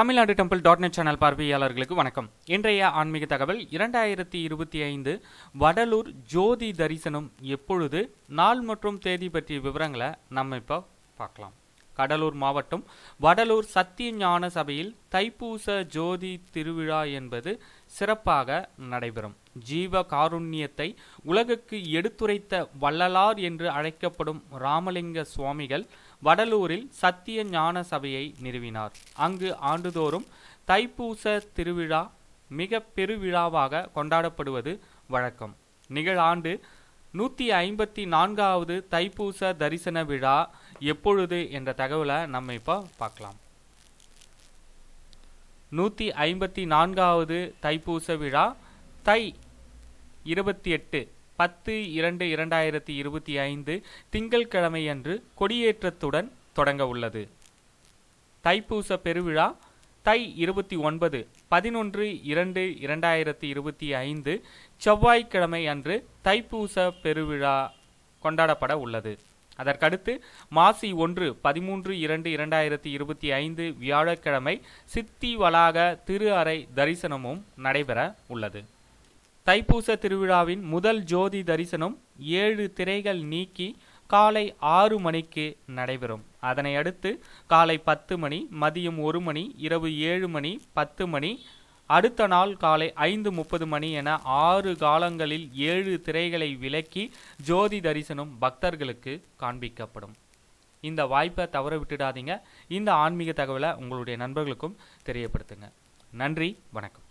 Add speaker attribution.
Speaker 1: Tamil Nadu temple dot net channel பார்வையாளர்களுக்கு வணக்கம். இன்றைய ஆன்மீக தகவல் இரண்டாயிரத்தி இருபத்தி ஐந்து வடலூர் ஜோதி தரிசனம் எப்பொழுது நாள் மற்றும் தேதி பற்றிய விவரங்களை நம்ம இப்போ பார்க்கலாம். கடலூர் மாவட்டம் வடலூர் சத்திய ஞான சபையில் தைப்பூச ஜோதி திருவிழா என்பது சிறப்பாக நடைபெறும். ஜீவ காருண்யத்தை உலகுக்கு எடுத்துரைத்த வள்ளலார் என்று அழைக்கப்படும் ராமலிங்க சுவாமிகள் வடலூரில் சத்திய ஞான சபையை நிறுவினார். அங்கு ஆண்டுதோறும் தைப்பூச திருவிழா மிக பெருவிழாவாக கொண்டாடப்படுவது வழக்கம். நிகழாண்டு நூற்றி ஐம்பத்தி நான்காவது தைப்பூச தரிசன விழா எப்பொழுது என்ற தகவலை நம்ம இப்போ பார்க்கலாம். நூற்றி ஐம்பத்தி நான்காவது தைப்பூச விழா தை இருபத்தி எட்டு பத்து இரண்டு இரண்டாயிரத்தி இருபத்தி ஐந்து திங்கட்கிழமையன்று கொடியேற்றத்துடன் தொடங்க உள்ளது. தைப்பூச பெருவிழா தை இருபத்தி ஒன்பது பதினொன்று இரண்டு இரண்டாயிரத்தி இருபத்தி ஐந்து செவ்வாய்க்கிழமை அன்று தைப்பூச பெருவிழா கொண்டாடப்பட உள்ளது. அதற்கடுத்து மாசி ஒன்று பதிமூன்று இரண்டு இரண்டாயிரத்தி இருபத்தி ஐந்து வியாழக்கிழமை சித்தி வளாக திரு அறை தரிசனமும் நடைபெற உள்ளது. தைப்பூச திருவிழாவின் முதல் ஜோதி தரிசனம் ஏழு திரைகள் நீக்கி காலை ஆறு மணிக்கு நடைபெறும். அதனை அடுத்து காலை பத்து மணி மதியம் ஒரு மணி இரவு ஏழு மணி பத்து மணி அடுத்த நாள் காலை ஐந்து முப்பது மணி என ஆறு காலங்களில் ஏழு திரைகளை விலக்கி ஜோதி தரிசனம் பக்தர்களுக்கு காண்பிக்கப்படும். இந்த வாய்ப்பை தவற விட்டுடாதீங்க. இந்த ஆன்மீக தகவலை உங்களுடைய நண்பர்களுக்கும் தெரியப்படுத்துங்க. நன்றி வணக்கம்.